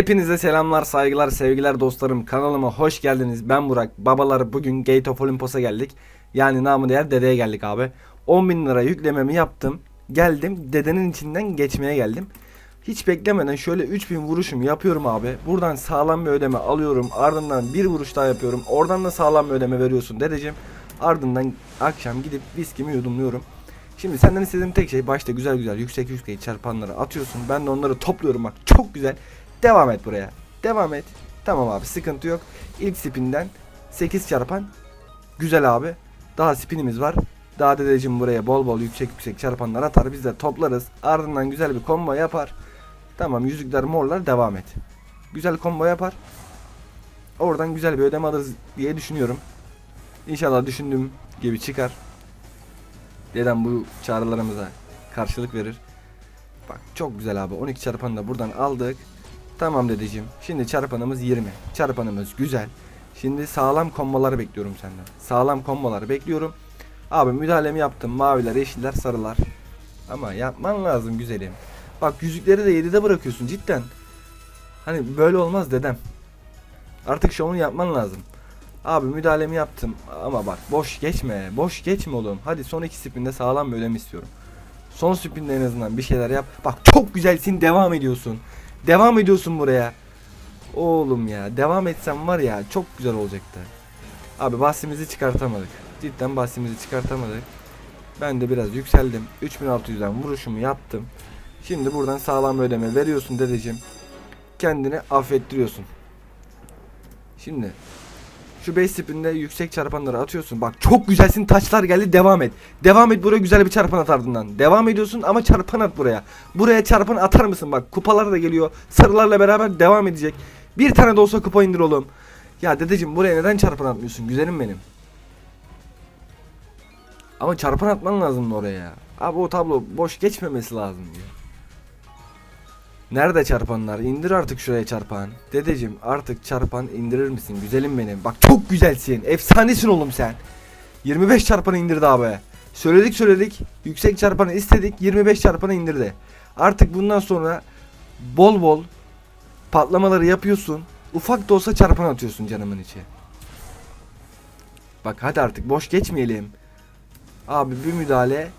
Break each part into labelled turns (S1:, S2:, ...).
S1: Hepinize selamlar, saygılar, sevgiler dostlarım. Kanalıma hoş geldiniz. Ben Burak. Babalar bugün Gate of Olympus'a geldik. Yani namı değer dedeye geldik abi. 10 bin lira yüklememi yaptım. Geldim. Dedenin içinden geçmeye geldim. Hiç beklemeden şöyle 3000 vuruşum yapıyorum abi. Buradan sağlam bir ödeme alıyorum. Ardından bir vuruş daha yapıyorum. Oradan da sağlam bir ödeme veriyorsun dedeciğim. Ardından akşam gidip viskimi yudumluyorum. Şimdi senden istediğim tek şey başta güzel güzel yüksek yüksek çarpanları atıyorsun. Ben de onları topluyorum bak çok güzel. Devam et buraya. Devam et. Tamam abi sıkıntı yok. İlk spinden 8 çarpan. Güzel abi. Daha spinimiz var. Daha dedeciğim buraya bol bol yüksek yüksek çarpanlar atar. Biz de toplarız. Ardından güzel bir combo yapar. Tamam yüzükler morlar devam et. Güzel combo yapar. Oradan güzel bir ödeme alırız diye düşünüyorum. İnşallah düşündüğüm gibi çıkar. Dedem bu çağrılarımıza karşılık verir. Bak çok güzel abi. 12 çarpanı da buradan aldık. Tamam dedeciğim. Şimdi çarpanımız 20. Çarpanımız güzel. Şimdi sağlam komboları bekliyorum senden. Sağlam komboları bekliyorum. Abi müdahalemi yaptım. Maviler, yeşiller, sarılar. Ama yapman lazım güzelim. Bak yüzükleri de 7'de bırakıyorsun cidden. Hani böyle olmaz dedem. Artık şovunu yapman lazım. Abi müdahalemi yaptım ama bak boş geçme. Boş geçme oğlum. Hadi son iki spinde sağlam bir ödeme istiyorum. Son spinde en azından bir şeyler yap. Bak çok güzelsin devam ediyorsun. Devam ediyorsun buraya. Oğlum ya devam etsem var ya çok güzel olacaktı. Abi bahsimizi çıkartamadık. Cidden bahsimizi çıkartamadık. Ben de biraz yükseldim. 3600'den vuruşumu yaptım. Şimdi buradan sağlam ödeme veriyorsun dedeciğim. Kendini affettiriyorsun. Şimdi şu base tipinde yüksek çarpanları atıyorsun. Bak çok güzelsin taçlar geldi devam et. Devam et buraya güzel bir çarpan at ardından. Devam ediyorsun ama çarpan at buraya. Buraya çarpan atar mısın bak kupalar da geliyor. Sarılarla beraber devam edecek. Bir tane de olsa kupa indir oğlum. Ya dedeciğim buraya neden çarpan atmıyorsun güzelim benim. Ama çarpan atman lazım oraya ya. Abi o tablo boş geçmemesi lazım diyor. Nerede çarpanlar? İndir artık şuraya çarpan. Dedeciğim artık çarpan indirir misin? Güzelim benim. Bak çok güzelsin. Efsanesin oğlum sen. 25 çarpanı indirdi abi. Söyledik söyledik. Yüksek çarpanı istedik. 25 çarpanı indirdi. Artık bundan sonra bol bol patlamaları yapıyorsun. Ufak da olsa çarpan atıyorsun canımın içi. Bak hadi artık boş geçmeyelim. Abi bir müdahale.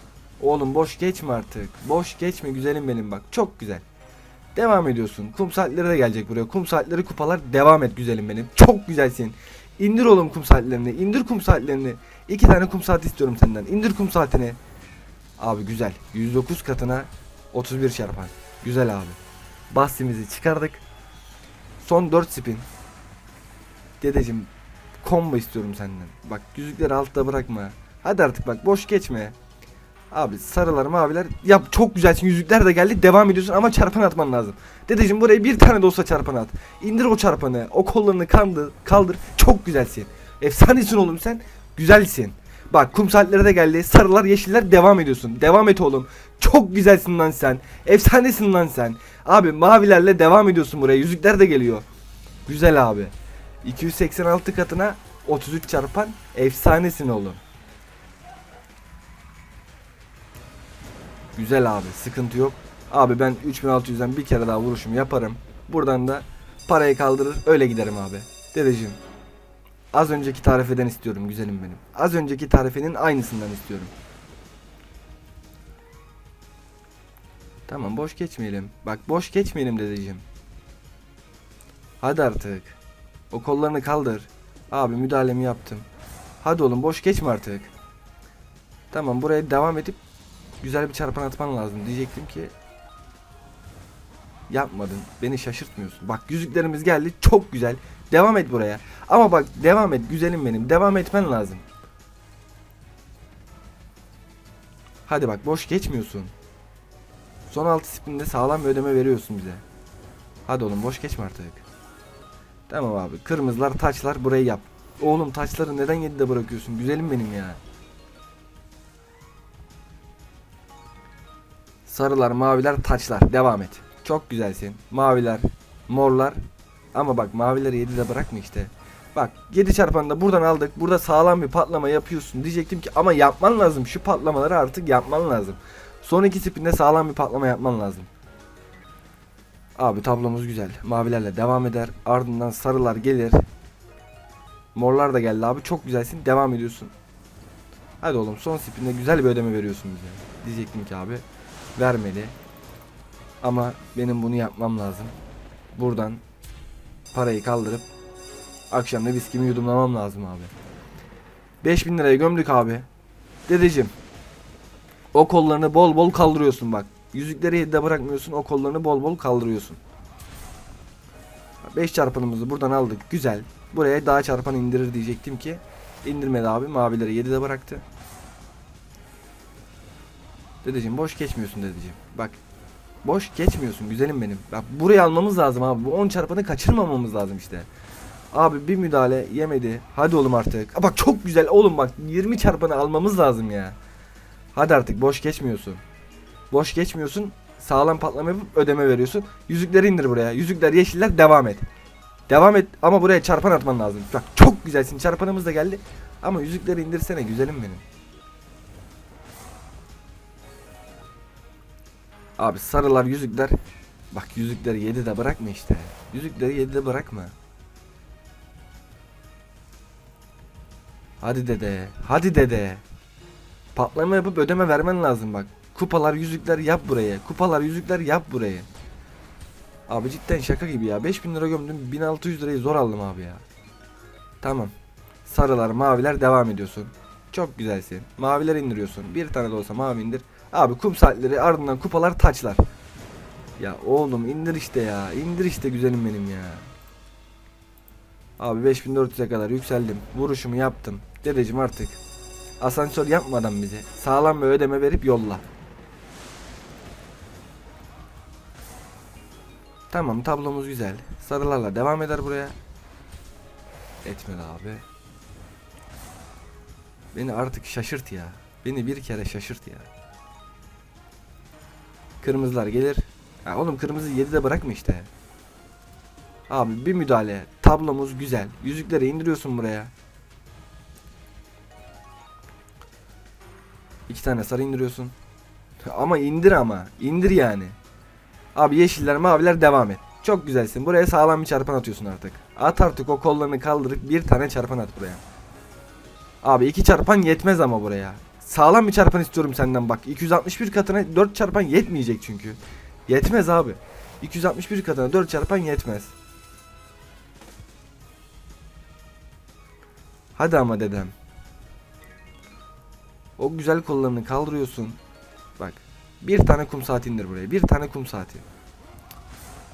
S1: Oğlum boş geçme artık. Boş geçme güzelim benim bak. Çok güzel. Devam ediyorsun. Kum saatleri de gelecek buraya. Kum saatleri kupalar devam et güzelim benim. Çok güzelsin. İndir oğlum kum saatlerini. İndir kum saatlerini. İki tane kum saati istiyorum senden. İndir kum saatini. Abi güzel. 109 katına 31 çarpan. Güzel abi. Bahsimizi çıkardık. Son 4 spin. Dedeciğim combo istiyorum senden. Bak yüzükleri altta bırakma. Hadi artık bak boş geçme. Abi sarılar maviler yap çok güzelsin yüzükler de geldi devam ediyorsun ama çarpan atman lazım. Dedeciğim buraya bir tane de olsa çarpan at. İndir o çarpanı o kollarını kandı, kaldır çok güzelsin. Efsanesin oğlum sen güzelsin. Bak kum saatleri de geldi sarılar yeşiller devam ediyorsun. Devam et oğlum. Çok güzelsin lan sen. Efsanesin lan sen. Abi mavilerle devam ediyorsun buraya yüzükler de geliyor. Güzel abi. 286 katına 33 çarpan efsanesin oğlum. Güzel abi sıkıntı yok. Abi ben 3600'den bir kere daha vuruşum yaparım. Buradan da parayı kaldırır öyle giderim abi. Dedeciğim. Az önceki tarifeden istiyorum güzelim benim. Az önceki tarifenin aynısından istiyorum. Tamam boş geçmeyelim. Bak boş geçmeyelim dedeciğim. Hadi artık. O kollarını kaldır. Abi müdahalemi yaptım. Hadi oğlum boş geçme artık. Tamam buraya devam edip güzel bir çarpan atman lazım. Diyecektim ki yapmadın beni şaşırtmıyorsun. Bak yüzüklerimiz geldi çok güzel. Devam et buraya. Ama bak devam et güzelim benim. Devam etmen lazım. Hadi bak boş geçmiyorsun. Son 6 spinde sağlam bir ödeme veriyorsun bize. Hadi oğlum boş geçme artık. Tamam abi kırmızılar taçlar burayı yap. Oğlum taçları neden 7'de bırakıyorsun? Güzelim benim ya Sarılar, maviler, taçlar. Devam et. Çok güzelsin. Maviler, morlar. Ama bak mavileri 7'de bırakma işte. Bak 7 çarpanı buradan aldık. Burada sağlam bir patlama yapıyorsun. Diyecektim ki ama yapman lazım. Şu patlamaları artık yapman lazım. Son iki spinde sağlam bir patlama yapman lazım. Abi tablomuz güzel. Mavilerle devam eder. Ardından sarılar gelir. Morlar da geldi abi. Çok güzelsin. Devam ediyorsun. Hadi oğlum son spinde güzel bir ödeme veriyorsun bize. Diyecektim ki abi. Vermedi. Ama benim bunu yapmam lazım. Buradan parayı kaldırıp akşam da viskimi yudumlamam lazım abi. 5000 liraya gömdük abi. Dedeciğim. O kollarını bol bol kaldırıyorsun bak. Yüzükleri yedide bırakmıyorsun. O kollarını bol bol kaldırıyorsun. 5 çarpanımızı buradan aldık. Güzel. Buraya daha çarpan indirir diyecektim ki. indirmedi abi. Mavileri 7'de bıraktı. Dedeciğim boş geçmiyorsun dedeciğim. Bak. Boş geçmiyorsun güzelim benim. Bak burayı almamız lazım abi. Bu 10 çarpanı kaçırmamamız lazım işte. Abi bir müdahale yemedi. Hadi oğlum artık. Aa, bak çok güzel oğlum bak 20 çarpanı almamız lazım ya. Hadi artık boş geçmiyorsun. Boş geçmiyorsun. Sağlam patlama yapıp ödeme veriyorsun. Yüzükleri indir buraya. Yüzükler yeşiller devam et. Devam et ama buraya çarpan atman lazım. Bak çok güzelsin. Çarpanımız da geldi. Ama yüzükleri indirsene güzelim benim. Abi sarılar yüzükler. Bak yüzükleri 7'de bırakma işte. Yüzükleri 7'de bırakma. Hadi dede. Hadi dede. Patlama yapıp ödeme vermen lazım bak. Kupalar yüzükler yap buraya. Kupalar yüzükler yap buraya. Abi cidden şaka gibi ya. 5000 lira gömdüm. 1600 lirayı zor aldım abi ya. Tamam. Sarılar maviler devam ediyorsun. Çok güzelsin. Maviler indiriyorsun. Bir tane de olsa mavi indir. Abi kum saatleri ardından kupalar taçlar. Ya oğlum indir işte ya. İndir işte güzelim benim ya. Abi 5400'e kadar yükseldim. Vuruşumu yaptım. Dedeciğim artık asansör yapmadan bize sağlam bir ödeme verip yolla. Tamam tablomuz güzel. Sarılarla devam eder buraya. Etmedi abi. Beni artık şaşırt ya. Beni bir kere şaşırt ya. Kırmızılar gelir. Ya oğlum kırmızı 7'de bırakma işte. Abi bir müdahale. Tablomuz güzel. Yüzükleri indiriyorsun buraya. İki tane sarı indiriyorsun. Ama indir ama. İndir yani. Abi yeşiller maviler devam et. Çok güzelsin. Buraya sağlam bir çarpan atıyorsun artık. At artık o kollarını kaldırıp bir tane çarpan at buraya. Abi iki çarpan yetmez ama buraya. Sağlam bir çarpan istiyorum senden bak. 261 katına 4 çarpan yetmeyecek çünkü. Yetmez abi. 261 katına 4 çarpan yetmez. Hadi ama dedem. O güzel kollarını kaldırıyorsun. Bak. Bir tane kum saati indir buraya. Bir tane kum saati.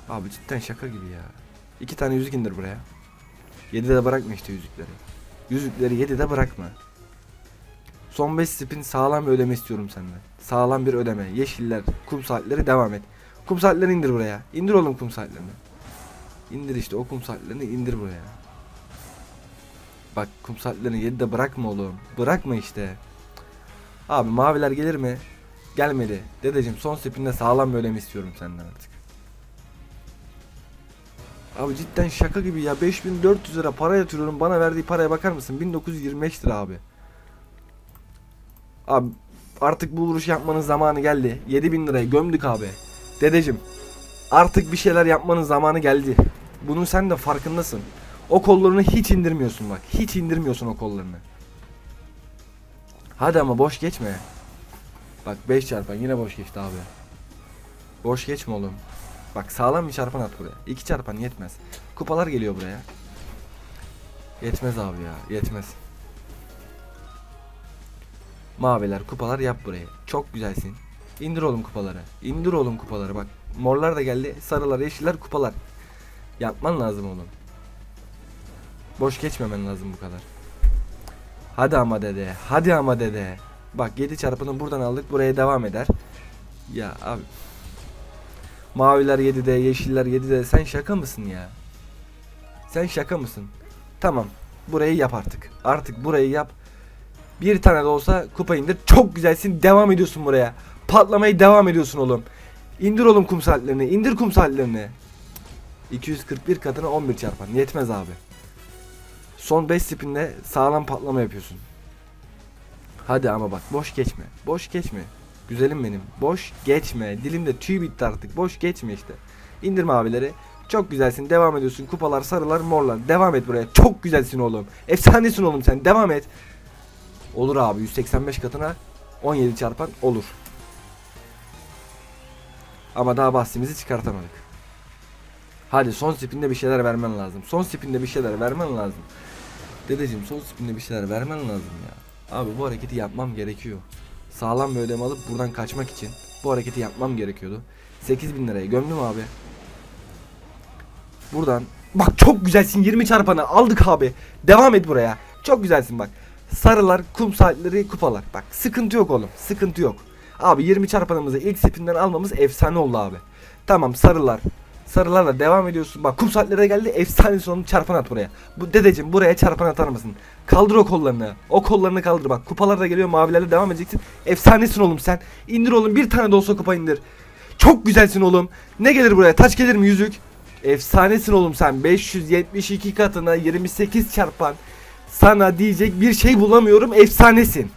S1: Abi cidden şaka gibi ya. İki tane yüzük indir buraya. 7'de de bırakma işte yüzükleri. Yüzükleri 7'de bırakma. Son 5 spin sağlam bir ödeme istiyorum senden. Sağlam bir ödeme. Yeşiller, kum saatleri devam et. Kum saatlerini indir buraya. İndir oğlum kum saatlerini. İndir işte o kum saatlerini indir buraya. Bak kum saatlerini 7'de bırakma oğlum. Bırakma işte. Abi maviler gelir mi? Gelmedi. Dedeciğim son spinde sağlam bir ödeme istiyorum senden artık. Abi cidden şaka gibi ya 5400 lira para yatırıyorum bana verdiği paraya bakar mısın 1925 lira abi Abi artık bu vuruş yapmanın zamanı geldi 7000 liraya gömdük abi Dedeciğim artık bir şeyler yapmanın zamanı geldi Bunun sen de farkındasın O kollarını hiç indirmiyorsun bak hiç indirmiyorsun o kollarını Hadi ama boş geçme Bak 5 çarpan yine boş geçti abi Boş geçme oğlum Bak sağlam bir çarpan at buraya. İki çarpan yetmez. Kupalar geliyor buraya. Yetmez abi ya. Yetmez. Maviler kupalar yap buraya. Çok güzelsin. İndir oğlum kupaları. İndir oğlum kupaları bak. Morlar da geldi. Sarılar, yeşiller, kupalar. Yapman lazım oğlum. Boş geçmemen lazım bu kadar. Hadi ama dede. Hadi ama dede. Bak 7 çarpını buradan aldık. Buraya devam eder. Ya abi. Maviler 7'de, yeşiller 7'de. Sen şaka mısın ya? Sen şaka mısın? Tamam. Burayı yap artık. Artık burayı yap. Bir tane de olsa kupa indir. Çok güzelsin. Devam ediyorsun buraya. Patlamayı devam ediyorsun oğlum. İndir oğlum kum saatlerini. İndir kum saatlerini. 241 katına 11 çarpan. Yetmez abi. Son 5 spinde sağlam patlama yapıyorsun. Hadi ama bak boş geçme. Boş geçme. Güzelim benim. Boş geçme. Dilimde tüy bitti artık. Boş geçme işte. İndir mavileri. Çok güzelsin. Devam ediyorsun. Kupalar, sarılar, morlar. Devam et buraya. Çok güzelsin oğlum. Efsanesin oğlum sen. Devam et. Olur abi. 185 katına 17 çarpan olur. Ama daha bahsimizi çıkartamadık. Hadi son spinde bir şeyler vermen lazım. Son spinde bir şeyler vermen lazım. Dedeciğim son spinde bir şeyler vermen lazım ya. Abi bu hareketi yapmam gerekiyor. Sağlam bir ödeme alıp buradan kaçmak için bu hareketi yapmam gerekiyordu. 8000 liraya gömdüm abi. Buradan bak çok güzelsin 20 çarpanı aldık abi. Devam et buraya. Çok güzelsin bak. Sarılar, kum saatleri, kupalar. Bak sıkıntı yok oğlum. Sıkıntı yok. Abi 20 çarpanımızı ilk sepinden almamız efsane oldu abi. Tamam sarılar. Sarılarla devam ediyorsun. Bak kum saatlere geldi. Efsane sonu çarpan at buraya. Bu dedeciğim buraya çarpan atar mısın? Kaldır o kollarını. O kollarını kaldır bak. Kupalar da geliyor. Mavilerle devam edeceksin. Efsanesin oğlum sen. İndir oğlum. Bir tane de olsa kupa indir. Çok güzelsin oğlum. Ne gelir buraya? Taç gelir mi yüzük? Efsanesin oğlum sen. 572 katına 28 çarpan. Sana diyecek bir şey bulamıyorum. Efsanesin.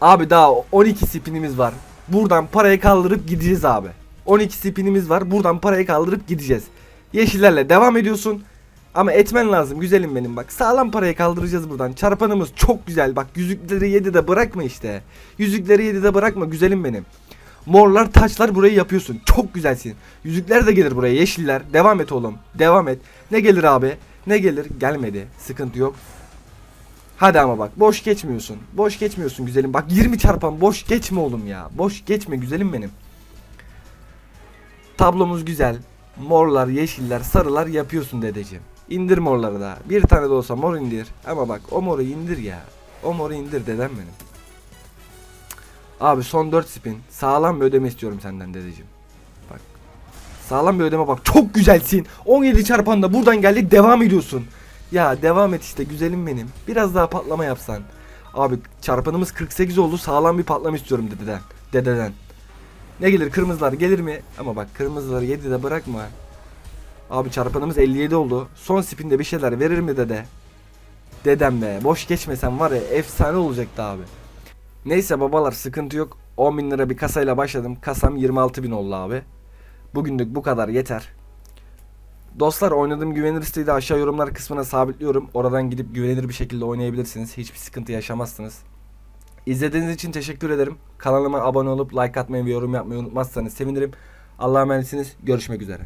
S1: Abi daha 12 spinimiz var. Buradan parayı kaldırıp gideceğiz abi. 12 spinimiz var. Buradan parayı kaldırıp gideceğiz. Yeşillerle devam ediyorsun. Ama etmen lazım güzelim benim bak. Sağlam parayı kaldıracağız buradan. Çarpanımız çok güzel. Bak yüzükleri yedi de bırakma işte. Yüzükleri yedi de bırakma güzelim benim. Morlar taçlar burayı yapıyorsun. Çok güzelsin. Yüzükler de gelir buraya yeşiller. Devam et oğlum. Devam et. Ne gelir abi? Ne gelir? Gelmedi. Sıkıntı yok. Hadi ama bak boş geçmiyorsun. Boş geçmiyorsun güzelim. Bak 20 çarpan boş geçme oğlum ya. Boş geçme güzelim benim. Tablomuz güzel. Morlar, yeşiller, sarılar yapıyorsun dedeciğim. İndir morları da. Bir tane de olsa mor indir. Ama bak o moru indir ya. O moru indir dedem benim. Abi son 4 spin. Sağlam bir ödeme istiyorum senden dedeciğim. Sağlam bir ödeme bak. Çok güzelsin. 17 çarpan da buradan geldik devam ediyorsun. Ya devam et işte güzelim benim. Biraz daha patlama yapsan. Abi çarpanımız 48 oldu. Sağlam bir patlama istiyorum dededen. Dededen. Ne gelir kırmızılar gelir mi? Ama bak kırmızıları 7'de bırakma. Abi çarpanımız 57 oldu. Son spinde bir şeyler verir mi dede? Dedem be. Boş geçmesen var ya efsane olacaktı abi. Neyse babalar sıkıntı yok. 10 bin lira bir kasayla başladım. Kasam 26 bin oldu abi. Bugünlük bu kadar yeter. Dostlar oynadığım güvenilir siteyi de aşağı yorumlar kısmına sabitliyorum. Oradan gidip güvenilir bir şekilde oynayabilirsiniz. Hiçbir sıkıntı yaşamazsınız. İzlediğiniz için teşekkür ederim. Kanalıma abone olup like atmayı ve yorum yapmayı unutmazsanız sevinirim. Allah'a emanetsiniz. Görüşmek üzere.